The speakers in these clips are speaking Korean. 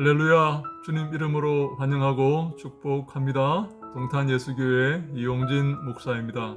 할렐루야 주님 이름으로 환영하고 축복합니다. 동탄 예수교회 이용진 목사입니다.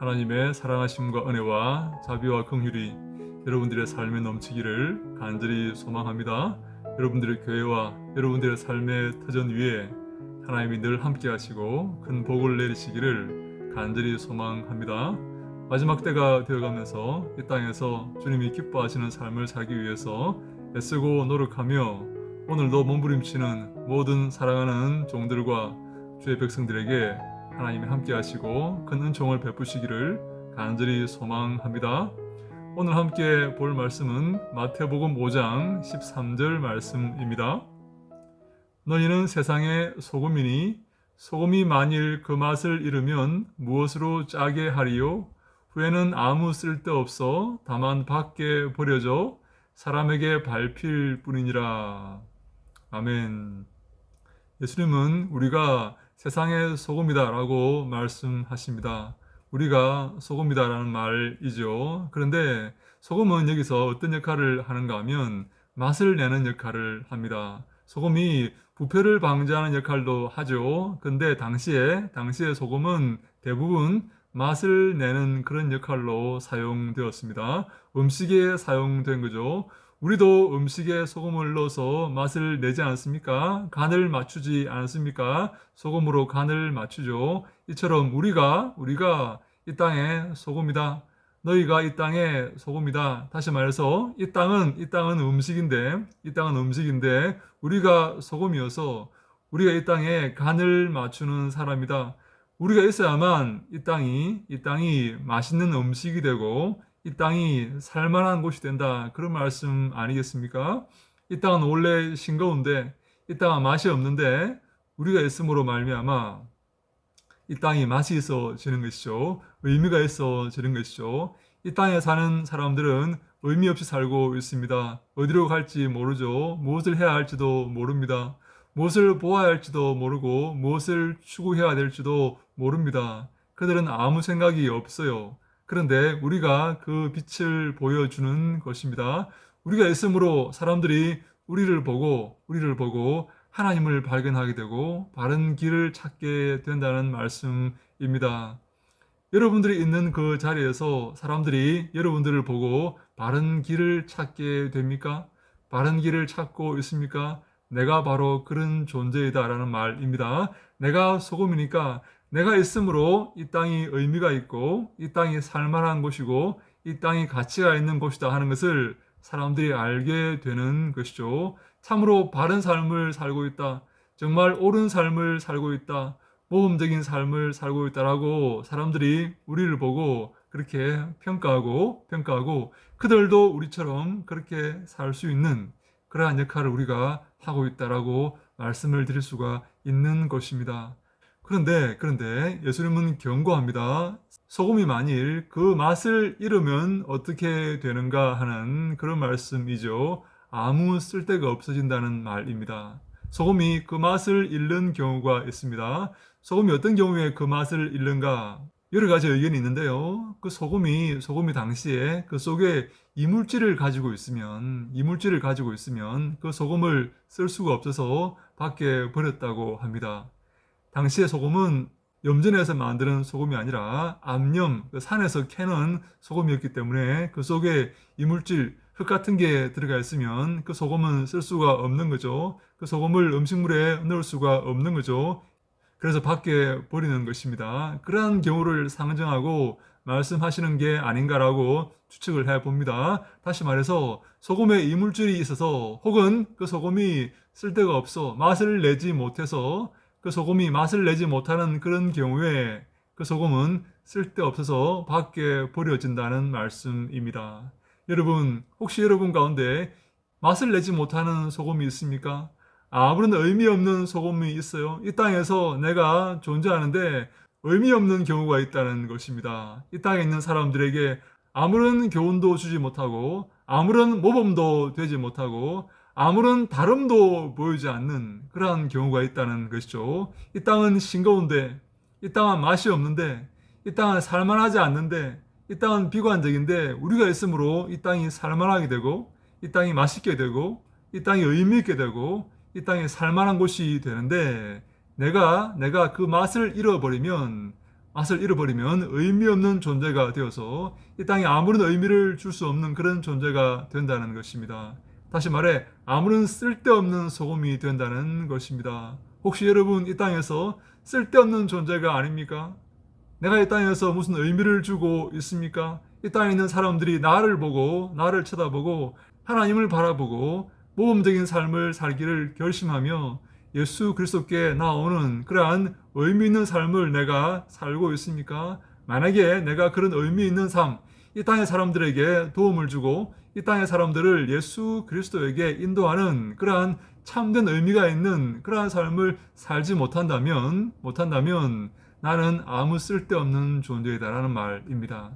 하나님의 사랑하심과 은혜와 자비와 긍휼이 여러분들의 삶에 넘치기를 간절히 소망합니다. 여러분들의 교회와 여러분들의 삶의 터전 위에 하나님이 늘 함께 하시고 큰 복을 내리시기를 간절히 소망합니다. 마지막 때가 되어가면서 이 땅에서 주님이 기뻐하시는 삶을 살기 위해서 애쓰고 노력하며 오늘도 몸부림치는 모든 사랑하는 종들과 주의 백성들에게 하나님이 함께 하시고 큰 은총을 베푸시기를 간절히 소망합니다. 오늘 함께 볼 말씀은 마태복음 5장 13절 말씀입니다. 너희는 세상의 소금이니 소금이 만일 그 맛을 잃으면 무엇으로 짜게 하리요? 후에는 아무 쓸데없어 다만 밖에 버려져 사람에게 밟힐 뿐이니라. 아멘. 예수님은 우리가 세상의 소금이다라고 말씀하십니다. 우리가 소금이다라는 말이죠. 그런데 소금은 여기서 어떤 역할을 하는가 하면 맛을 내는 역할을 합니다. 소금이 부패를 방지하는 역할도 하죠. 근데 당시에 당시에 소금은 대부분 맛을 내는 그런 역할로 사용되었습니다. 음식에 사용된 거죠. 우리도 음식에 소금을 넣어서 맛을 내지 않습니까? 간을 맞추지 않습니까? 소금으로 간을 맞추죠. 이처럼 우리가 우리가 이 땅의 소금이다. 너희가 이 땅의 소금이다. 다시 말해서 이 땅은 이 땅은 음식인데 이 땅은 음식인데 우리가 소금이어서 우리가 이 땅에 간을 맞추는 사람이다. 우리가 있어야만 이 땅이 이 땅이 맛있는 음식이 되고 이 땅이 살만한 곳이 된다. 그런 말씀 아니겠습니까? 이 땅은 원래 싱거운데 이 땅은 맛이 없는데 우리가 있음으로 말미암아 이 땅이 맛이 있어지는 것이죠. 의미가 있어지는 것이죠. 이 땅에 사는 사람들은 의미 없이 살고 있습니다. 어디로 갈지 모르죠. 무엇을 해야 할지도 모릅니다. 무엇을 보아야 할지도 모르고 무엇을 추구해야 될지도 모릅니다. 그들은 아무 생각이 없어요. 그런데 우리가 그 빛을 보여주는 것입니다. 우리가 있으므로 사람들이 우리를 보고 우리를 보고 하나님을 발견하게 되고 바른 길을 찾게 된다는 말씀입니다. 여러분들이 있는 그 자리에서 사람들이 여러분들을 보고 바른 길을 찾게 됩니까? 바른 길을 찾고 있습니까? 내가 바로 그런 존재이다라는 말입니다. 내가 소금이니까 내가 있으므로 이 땅이 의미가 있고 이 땅이 살만한 곳이고 이 땅이 가치가 있는 곳이다 하는 것을 사람들이 알게 되는 것이죠. 참으로 바른 삶을 살고 있다. 정말 옳은 삶을 살고 있다. 모범적인 삶을 살고 있다라고 사람들이 우리를 보고 그렇게 평가하고 평가하고 그들도 우리처럼 그렇게 살 수 있는 그러한 역할을 우리가 하고 있다라고 말씀을 드릴 수가 있는 것입니다. 그런데 그런데 예수님은 경고합니다. 소금이 만일 그 맛을 잃으면 어떻게 되는가 하는 그런 말씀이죠. 아무 쓸데가 없어진다는 말입니다. 소금이 그 맛을 잃는 경우가 있습니다. 소금이 어떤 경우에 그 맛을 잃는가? 여러 가지 의견이 있는데요. 그 소금이 소금이 당시에 그 속에 이물질을 가지고 있으면 이물질을 가지고 있으면 그 소금을 쓸 수가 없어서 밖에 버렸다고 합니다. 당시의 소금은 염전에서 만드는 소금이 아니라 암염, 그 산에서 캐는 소금이었기 때문에 그 속에 이물질, 흙 같은 게 들어가 있으면 그 소금은 쓸 수가 없는 거죠. 그 소금을 음식물에 넣을 수가 없는 거죠. 그래서 밖에 버리는 것입니다. 그러한 경우를 상정하고 말씀하시는 게 아닌가라고 추측을 해 봅니다. 다시 말해서 소금에 이물질이 있어서 혹은 그 소금이 쓸데가 없어 맛을 내지 못해서 그 소금이 맛을 내지 못하는 그런 경우에 그 소금은 쓸데없어서 밖에 버려진다는 말씀입니다. 여러분, 혹시 여러분 가운데 맛을 내지 못하는 소금이 있습니까? 아무런 의미 없는 소금이 있어요. 이 땅에서 내가 존재하는데 의미 없는 경우가 있다는 것입니다. 이 땅에 있는 사람들에게 아무런 교훈도 주지 못하고 아무런 모범도 되지 못하고 아무런 다름도 보이지 않는 그러한 경우가 있다는 것이죠. 이 땅은 싱거운데, 이 땅은 맛이 없는데, 이 땅은 살만하지 않는데, 이 땅은 비관적인데, 우리가 있으므로 이 땅이 살만하게 되고, 이 땅이 맛있게 되고, 이 땅이 의미 있게 되고, 이 땅에 살만한 곳이 되는데 내가 내가 그 맛을 잃어버리면 맛을 잃어버리면 의미 없는 존재가 되어서 이 땅에 아무런 의미를 줄 수 없는 그런 존재가 된다는 것입니다. 다시 말해 아무런 쓸데없는 소금이 된다는 것입니다. 혹시 여러분 이 땅에서 쓸데없는 존재가 아닙니까? 내가 이 땅에서 무슨 의미를 주고 있습니까? 이 땅에 있는 사람들이 나를 보고 나를 쳐다보고 하나님을 바라보고 모범적인 삶을 살기를 결심하며 예수 그리스도께 나오는 그러한 의미 있는 삶을 내가 살고 있습니까? 만약에 내가 그런 의미 있는 삶, 이 땅의 사람들에게 도움을 주고 이 땅의 사람들을 예수 그리스도에게 인도하는 그러한 참된 의미가 있는 그러한 삶을 살지 못한다면 못한다면 나는 아무 쓸데없는 존재이다라는 말입니다.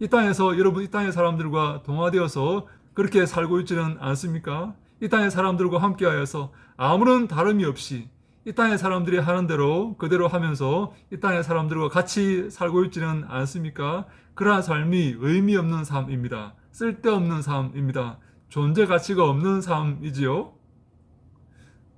이 땅에서 여러분 이 땅의 사람들과 동화되어서 그렇게 살고 있지는 않습니까? 이 땅의 사람들과 함께하여서 아무런 다름이 없이 이 땅의 사람들이 하는 대로 그대로 하면서 이 땅의 사람들과 같이 살고 있지는 않습니까? 그러한 삶이 의미 없는 삶입니다. 쓸데없는 삶입니다. 존재 가치가 없는 삶이지요.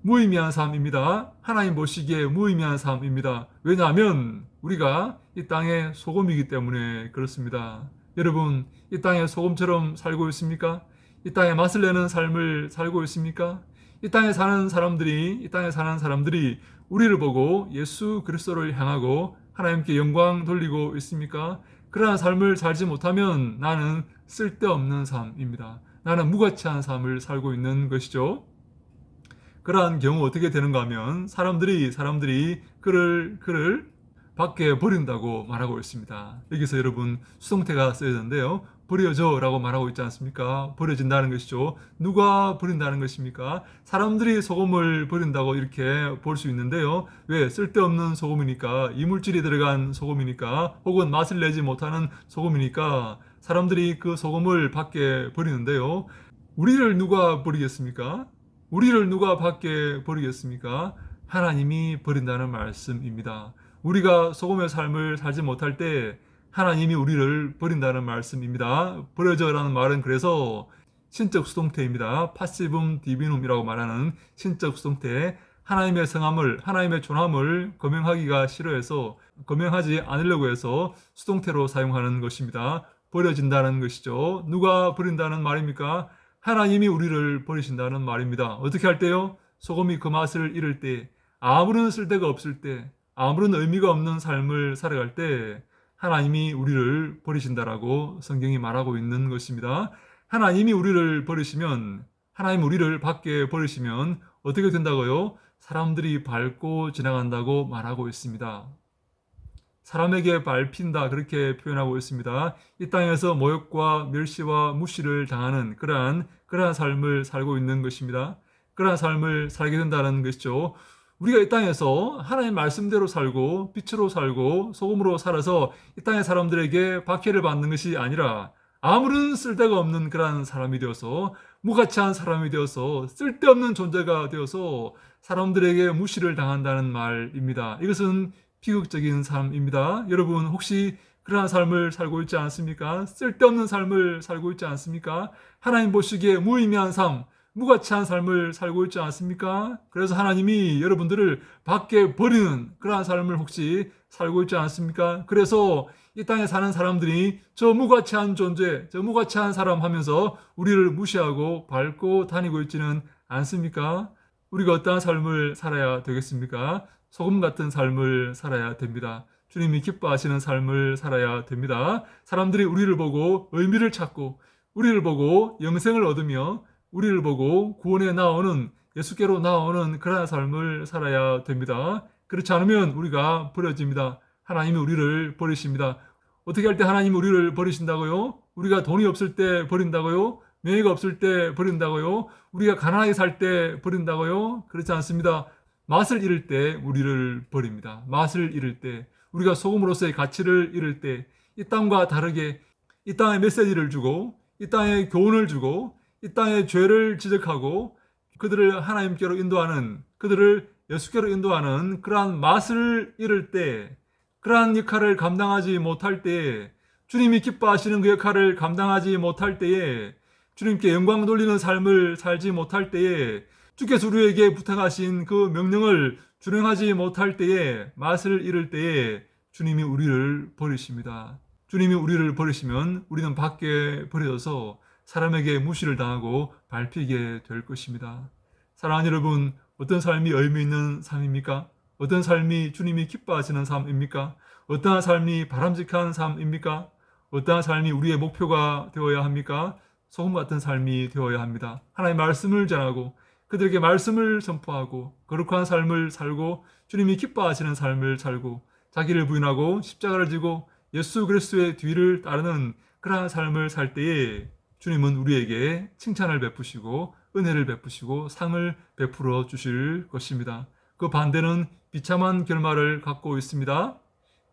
무의미한 삶입니다. 하나님 보시기에 무의미한 삶입니다. 왜냐하면 우리가 이 땅의 소금이기 때문에 그렇습니다. 여러분, 이 땅에 소금처럼 살고 있습니까? 이 땅에 맛을 내는 삶을 살고 있습니까? 이 땅에 사는 사람들이 이 땅에 사는 사람들이 우리를 보고 예수 그리스도를 향하고 하나님께 영광 돌리고 있습니까? 그러한 삶을 살지 못하면 나는 쓸데없는 삶입니다. 나는 무가치한 삶을 살고 있는 것이죠. 그러한 경우 어떻게 되는가 하면 사람들이 사람들이 그를 그를 밖에 버린다고 말하고 있습니다. 여기서 여러분 수동태가 쓰여졌는데요. 버려져라고 말하고 있지 않습니까? 버려진다는 것이죠. 누가 버린다는 것입니까? 사람들이 소금을 버린다고 이렇게 볼 수 있는데요. 왜? 쓸데없는 소금이니까, 이물질이 들어간 소금이니까, 혹은 맛을 내지 못하는 소금이니까 사람들이 그 소금을 밖에 버리는데요. 우리를 누가 버리겠습니까? 우리를 누가 밖에 버리겠습니까? 하나님이 버린다는 말씀입니다. 우리가 소금의 삶을 살지 못할 때 하나님이 우리를 버린다는 말씀입니다. 버려져라는 말은 그래서 신적 수동태입니다. 파시붐 디비눔이라고 말하는 신적 수동태. 하나님의 성함을, 하나님의 존함을 거명하기가 싫어해서 거명하지 않으려고 해서 수동태로 사용하는 것입니다. 버려진다는 것이죠. 누가 버린다는 말입니까? 하나님이 우리를 버리신다는 말입니다. 어떻게 할 때요? 소금이 그 맛을 잃을 때, 아무런 쓸데가 없을 때, 아무런 의미가 없는 삶을 살아갈 때, 하나님이 우리를 버리신다라고 성경이 말하고 있는 것입니다. 하나님이 우리를 버리시면, 하나님 우리를 밖에 버리시면 어떻게 된다고요? 사람들이 밟고 지나간다고 말하고 있습니다. 사람에게 밟힌다 그렇게 표현하고 있습니다. 이 땅에서 모욕과 멸시와 무시를 당하는 그러한 그러한 삶을 살고 있는 것입니다. 그러한 삶을 살게 된다는 것이죠. 우리가 이 땅에서 하나님 말씀대로 살고 빛으로 살고 소금으로 살아서 이 땅의 사람들에게 박해를 받는 것이 아니라 아무런 쓸데가 없는 그러한 사람이 되어서 무가치한 사람이 되어서 쓸데없는 존재가 되어서 사람들에게 무시를 당한다는 말입니다. 이것은 비극적인 삶입니다. 여러분 혹시 그러한 삶을 살고 있지 않습니까? 쓸데없는 삶을 살고 있지 않습니까? 하나님 보시기에 무의미한 삶, 무가치한 삶을 살고 있지 않습니까? 그래서 하나님이 여러분들을 밖에 버리는 그러한 삶을 혹시 살고 있지 않습니까? 그래서 이 땅에 사는 사람들이 저 무가치한 존재, 저 무가치한 사람 하면서 우리를 무시하고 밟고 다니고 있지는 않습니까? 우리가 어떠한 삶을 살아야 되겠습니까? 소금 같은 삶을 살아야 됩니다. 주님이 기뻐하시는 삶을 살아야 됩니다. 사람들이 우리를 보고 의미를 찾고 우리를 보고 영생을 얻으며 우리를 보고 구원에 나오는 예수께로 나오는 그러한 삶을 살아야 됩니다. 그렇지 않으면 우리가 버려집니다. 하나님이 우리를 버리십니다. 어떻게 할 때 하나님이 우리를 버리신다고요? 우리가 돈이 없을 때 버린다고요? 명예가 없을 때 버린다고요? 우리가 가난하게 살 때 버린다고요? 그렇지 않습니다. 맛을 잃을 때 우리를 버립니다. 맛을 잃을 때 우리가 소금으로서의 가치를 잃을 때 이 땅과 다르게 이 땅에 메시지를 주고 이 땅에 교훈을 주고 이 땅의 죄를 지적하고 그들을 하나님께로 인도하는 그들을 예수께로 인도하는 그러한 맛을 잃을 때 그러한 역할을 감당하지 못할 때에 주님이 기뻐하시는 그 역할을 감당하지 못할 때에 주님께 영광 돌리는 삶을 살지 못할 때에 주께서 우리에게 부탁하신 그 명령을 준행하지 못할 때에 맛을 잃을 때에 주님이 우리를 버리십니다. 주님이 우리를 버리시면 우리는 밖에 버려져서 사람에게 무시를 당하고 밟히게 될 것입니다. 사랑하는 여러분, 어떤 삶이 의미 있는 삶입니까? 어떤 삶이 주님이 기뻐하시는 삶입니까? 어떠한 삶이 바람직한 삶입니까? 어떠한 삶이 우리의 목표가 되어야 합니까? 소금 같은 삶이 되어야 합니다. 하나님의 말씀을 전하고 그들에게 말씀을 선포하고 거룩한 삶을 살고 주님이 기뻐하시는 삶을 살고 자기를 부인하고 십자가를 지고 예수 그리스도의 뒤를 따르는 그러한 삶을 살 때에 주님은 우리에게 칭찬을 베푸시고 은혜를 베푸시고 상을 베풀어 주실 것입니다. 그 반대는 비참한 결말을 갖고 있습니다.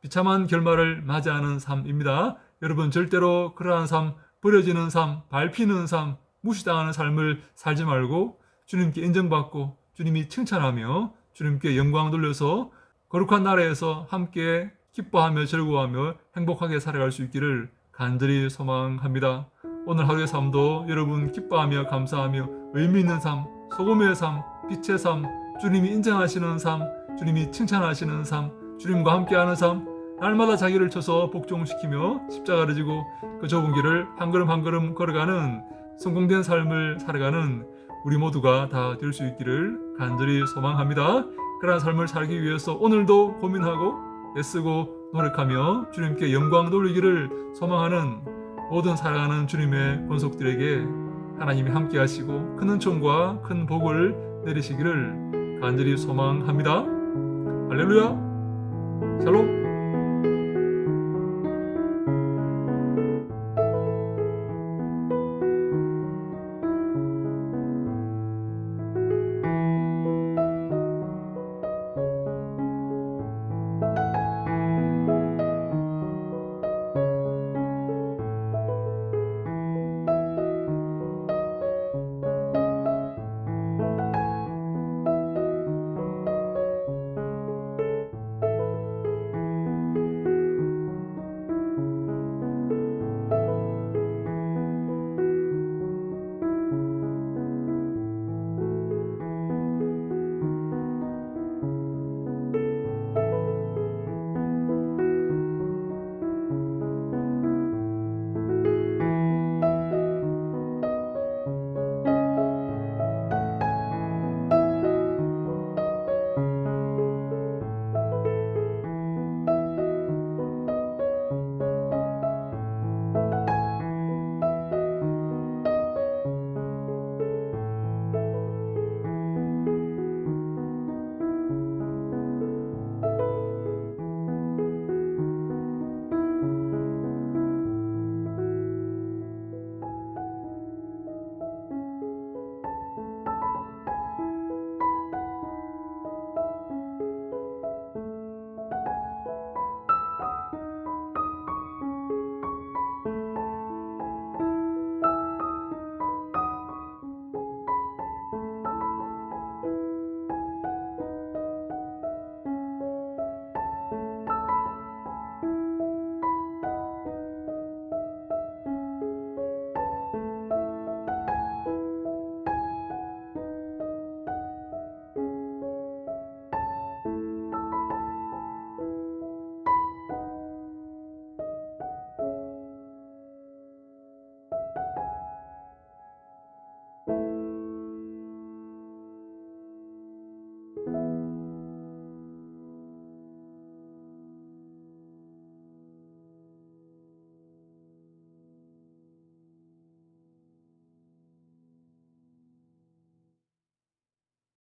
비참한 결말을 맞이하는 삶입니다. 여러분 절대로 그러한 삶, 버려지는 삶, 밟히는 삶, 무시당하는 삶을 살지 말고 주님께 인정받고 주님이 칭찬하며 주님께 영광 돌려서 거룩한 나라에서 함께 기뻐하며 즐거워하며 행복하게 살아갈 수 있기를 간절히 소망합니다. 오늘 하루의 삶도 여러분 기뻐하며 감사하며 의미 있는 삶, 소금의 삶, 빛의 삶, 주님이 인정하시는 삶, 주님이 칭찬하시는 삶, 주님과 함께하는 삶, 날마다 자기를 쳐서 복종시키며 십자가를 지고 그 좁은 길을 한 걸음 한 걸음 걸어가는 성공된 삶을 살아가는 우리 모두가 다 될 수 있기를 간절히 소망합니다. 그러한 삶을 살기 위해서 오늘도 고민하고 애쓰고 노력하며 주님께 영광 돌리기를 소망하는 모든 사랑하는 주님의 권속들에게 하나님이 함께 하시고 큰 은총과 큰 복을 내리시기를 간절히 소망합니다. 할렐루야! 샬롬!